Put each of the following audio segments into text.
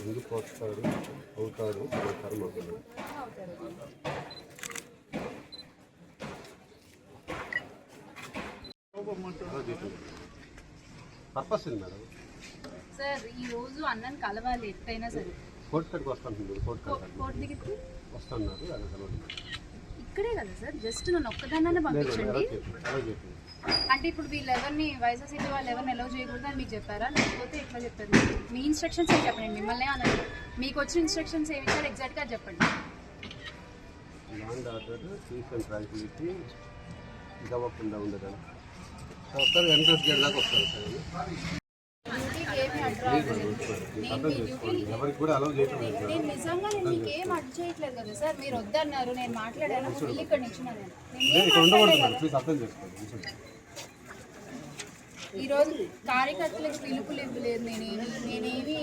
ఎందుకు వస్తాడు అవుతాడు కర్మ పర్పస్ ఉంది మేడం? సార్ ఈ రోజు అన్నని కలవాలి ఎట్టయినా సరే. కోర్టు కాడికి వస్తాను. వస్తున్నారు ఇక్కడే కదా సార్ జస్ట్ నన్ను ఒక్కదాన్నే పంపించండి. అంటే ఇప్పుడు వీళ్ళు ఎవరిని వైఎస్ఆర్సీపీ వాళ్ళు ఎవరిని ఎలవ్ చేయకూడదు అని మీకు చెప్పారా? లేకపోతే ఎట్లా చెప్పారు? మీ ఇన్స్ట్రక్షన్స్ ఏం చెప్పండి మిమ్మల్ని అనండి మీకు వచ్చిన ఇన్స్ట్రక్షన్స్ ఏమి ఇచ్చారు? ఎగ్జాక్ట్గా చెప్పండి. ల్యాండ్ ఆర్డర్ అండ్ వస్తారు ఎంట్రన్స్ గేట్ దాకా వస్తారు సార్. ఏమి అడ్డు రావట్లేదు. నేను మీ డ్యూటీ నేను నిజంగా నేను మీకు ఏం అడ్డు చేయట్లేదు కదా సార్? మీరు వద్దన్నారు నేను మాట్లాడాను వెళ్ళి ఇక్కడ నిచ్చిన నేను నేను లేదు, ఏం ఇక్కడ ఉండకూడదు మాట్లాడలేదు మేడం ప్లీజ్ అర్థం చేసుకోండి కూర్చోండి. ఈ రోజు కార్యకర్తలకు పిలుపులు ఇవ్వలేదు నేనేమి నేనేమి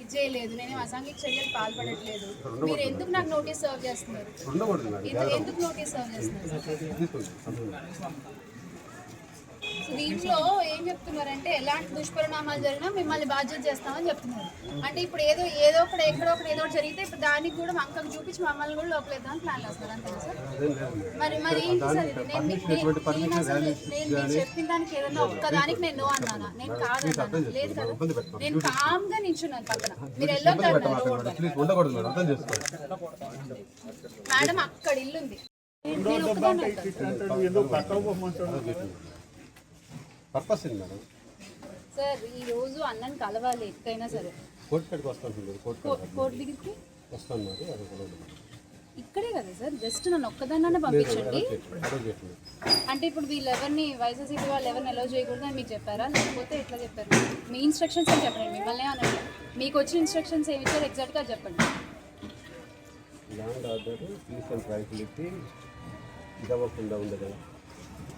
ఇది చేయలేదు నేనేం అసాంఘిక చర్యలు పాల్పడట్లేదు. మీరు ఎందుకు నాకు నోటీస్ సర్వ్ చేస్తున్నారు? ఎందుకు నోటీస్ సర్వ్ చేస్తున్నారు? దీంట్లో ఏం చెప్తున్నారంటే ఎలాంటి దుష్పరిణామాలు జరిగినా మిమ్మల్ని బాధ్యత చేస్తామని చెప్తున్నారు. అంటే ఇప్పుడు ఏదో ఏదో ఒకటి ఎక్కడో ఒకటి ఏదో ఒకటి జరిగితే ఇప్పుడు దానికి కూడా వంకకు చూపించి మమ్మల్ని కూడా లోపలేద్దామని ప్లాన్ చేస్తారు అంతే సార్. మరి మరి ఏంటి సార్ ఇది? నేను అసలు నేను చెప్పిన దానికి ఏదైనా ఒక్కదానికి నేను నో అన్నానా? నేను కాదన్నాను. లేదు కదా? నేను కామ్గా నించున్నాను పక్కన. మీరు వెళ్ళొద్దు మేడం. అర్థం చేసుకోండి. మేడం అక్కడ ఇల్లు ఉంది నేను- నేను ఒక్కదాన్ని. పర్పస్ ఉంది మేడం? సార్ ఈ రోజు అన్నని కలవాలి ఎక్కడైనా సరే. కోర్టు కాడికి వస్తాను కోర్టు కో- కాడికి కోర్టు దగ్గరికి? వస్తున్నారు అది కలవదు ఇక్కడే కదా సార్ జస్ట్ నన్ను ఒక్కదాన్నే పంపించండి. అంటే ఇప్పుడు వీళ్ళు ఎవరిని వైఎస్ఆర్సీపీ వాళ్ళు ఎవరిని ఎలవ్ చేయకూడదు అని మీకు చెప్పారా? లేకపోతే ఎట్లా చెప్పారు? మీ ఇన్స్ట్రక్షన్స్ ఏం చెప్పండి? మిమ్మల్ని అనండి మీకు వచ్చిన ఇన్స్ట్రక్షన్స్ ఏమి ఇచ్చారు? ఎగ్జాక్ట్గా చెప్పండి. Law and order peace and tranquility ఇది అవ్వకుండా ఉండదు